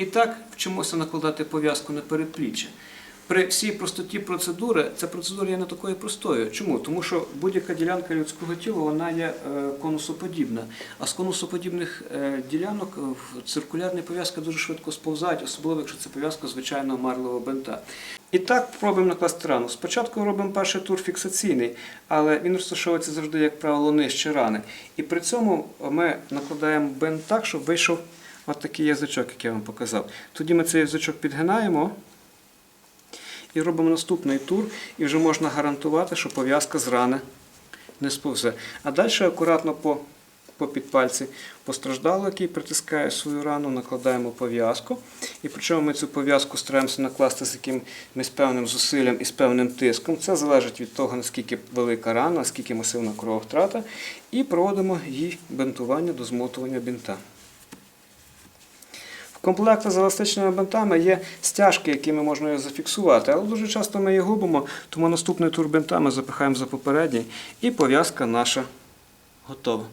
І так вчимося накладати пов'язку на передпліччя. При всій простоті процедури ця процедура є не такою простою. Чому? Тому що будь-яка ділянка людського тіла вона є е, конусоподібна. А з конусоподібних е, ділянок е, циркулярні пов'язки дуже швидко сповзають, особливо якщо це пов'язка звичайного марлевого бинта. І так пробуємо накласти рану. Спочатку робимо перший тур фіксаційний, але він розташовується завжди, як правило, нижче рани. І при цьому ми накладаємо бинт так, щоб вийшов от такий язичок, як я вам показав. Тоді ми цей язичок підгинаємо і робимо наступний тур, і вже можна гарантувати, що пов'язка з рани не сповзе. А далі акуратно по, по підпальці постраждало, який притискає свою рану, накладаємо пов'язку. І причому ми цю пов'язку стараємося накласти з якимось певним зусиллям і з певним тиском. Це залежить від того, наскільки велика рана, наскільки масивна крововтрата. І проводимо її бинтування до змотування бінта. В комплектах з еластичними бинтами є стяжки, якими можна зафіксувати, але дуже часто ми її губимо, тому наступний тур бинта запихаємо за попередній, і пов'язка наша готова.